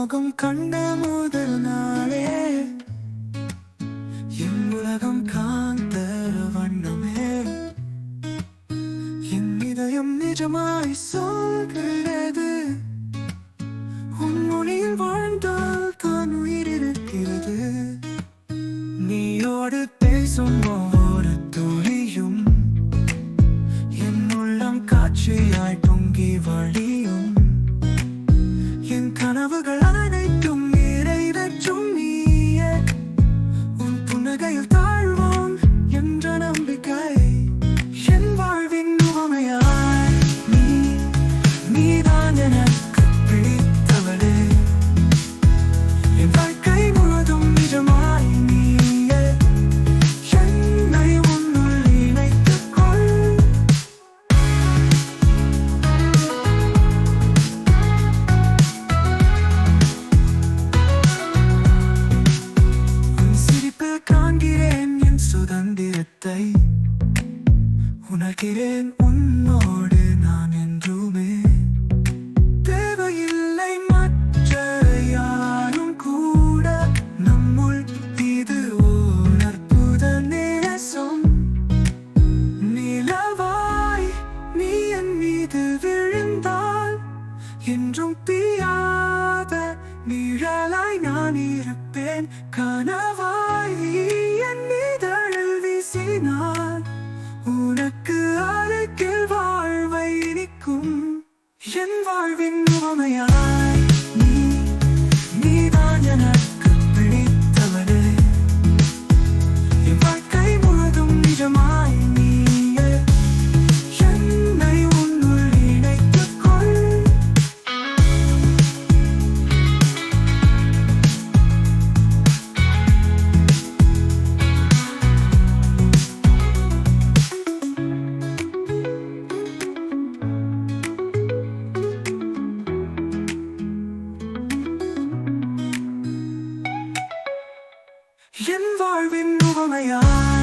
முகம் கண்ட முதல் நாளே என் உலகம் காந்த வண்ணமே என் இதயம் நிஜமாய் சொல்கிறது உன் மொழியில் வாழ்ந்தால் தான் உயிர் இருக்கிறது நீயோடு பேசும் ஒவ்வொரு துளியும் என் உள்ளம் காட்சியாய் பொங்கி வ நீதான் எனக்கு பிடித்தவளே என் வாழ்க்கை முழுதும் நிஜமாய் நீயே. என்னை உன்னுள் இணைத்துக் கொள். உன் சிரிப்பில் காண்கிறேன் என் சுதந்திரத்தை. உணர்கிறேன் உன்னோடு நான் இருப்பேன் கனவாய் என் மீதழல் வீசினார் உனக்கு அருகில் வாழ்வை இனிக்கும். என் வாழ்வின் உவமையாய் kalbim rumalaya